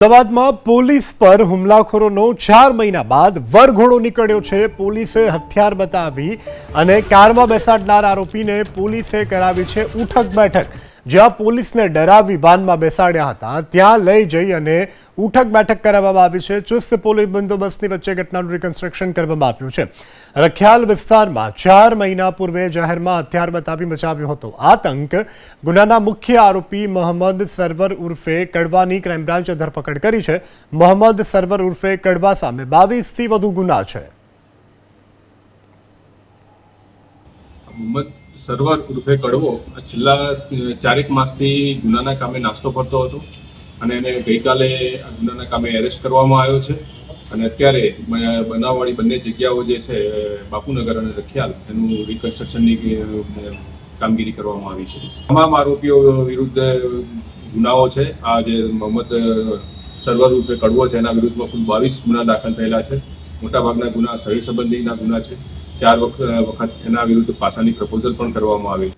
અમદાવાદમાં પોલીસ પર હુમલાખોરોનો ચાર મહિના બાદ વરઘોડો નીકળ્યો છે. પોલીસે હથિયાર બતાવી અને કારમાં બેસાડનાર આરોપીને પોલીસે કરાવી છે ઉઠક બેઠક. જ્યાં પોલીસને ડરાવી વાનમાં બેસાડ્યા હતા, ત્યાં લઈ જઈ અને ઉઠક બેઠક કરાવવામાં આવી છે. ચુસ્ત પોલીસ બંદોબસ્તની વચ્ચે ઘટનાનું રિકન્સ્ટ્રક્શન કરવામાં આવ્યું છે. રખિયાલ વિસ્તારમાં ચાર મહિના પૂર્વે જાહેરમાં હથિયાર બતાવી મચાવ્યો હતો. આતંક, ગુનાના મુખ્ય આરોપી મોહમ્મદ સરવર ઉર્ફે કડવાની ક્રાઇમ બ્રાન્ચે ધરપકડ કરી છે. મોહમ્મદ સરવર ઉર્ફે કડવા સામે બાવીસથી વધુ ગુના છે. મોહમ્મદ સરવર ઉર્ફે કડવો છેલ્લા ચારેક માસથી ગુનાના કામે નાસ્તો કરતો હતો અને એને ગઈકાલે આ ગુનાના કામે એરેસ્ટ કરવામાં આવ્યો છે. અને અત્યારે બનાવવાળી બંને જગ્યાઓ જે છે બાપુનગર અને રખિયાલ, એનું રિકન્સ્ટ્રક્શનની કામગીરી કરવામાં આવી છે. તમામ આરોપીઓ વિરુદ્ધ ગુનાઓ છે. આ જે મોહમ્મદ સર્વર રૂપે કડવો છે, એના વિરુદ્ધમાં કુલ બાવીસ ગુના દાખલ થયેલા છે. મોટાભાગના ગુના સહી સંબંધીના ગુના છે. ચાર વખત એના વિરુદ્ધ પાસાની પ્રપોઝલ પણ કરવામાં આવી.